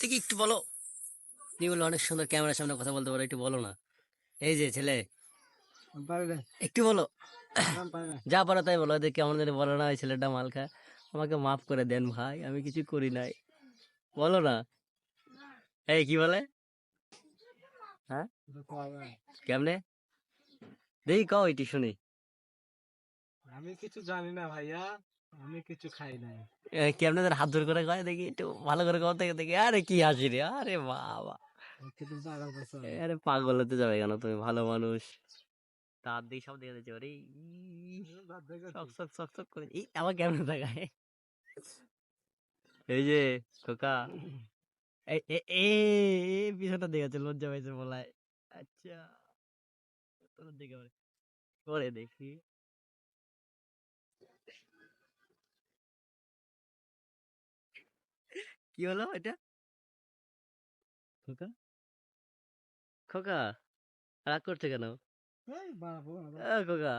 দেখি একটু বলো। তুমি বলল অনেক সুন্দর ক্যামেরার সামনে কথা বলতে পারো একটু বলো না। এই যে ছেলে একটু বলো। যা পারো তাই বলো দেখি কেমন জানি বলো না ওই ছেলেটা মাল খায় আমাকে মাফ করে দেন ভাই আমি কিছু করি নাই। বলো না। এই কি বলে? হ্যাঁ? কেমনে? দেখি কও এটি শুনি। আমি কিছু জানি না ভাইয়া আমি কিছু খাই নাই। কেমনে তোর হাত ধরে করে কয়? দেখি একটু ভালো করে কও দেখি আরে কি হাসি রে আরে বাবা। পাগল আরে পাগল হতে যাবে কেন তুমি? ভালো মানুষ। তার দিকে সব দেখে দিচ্ছে শক শক শক করে। এই আমার কেমন দেখায়। এই যে খোকা। এই এ পিছনটা দেখেছে লজ্জা পাইছে বলায়। আচ্ছা। তোর দিকে ওরে দেখি। কি হলো এটা খোকা? খোকা? রাগ করছে কেন? খোকা।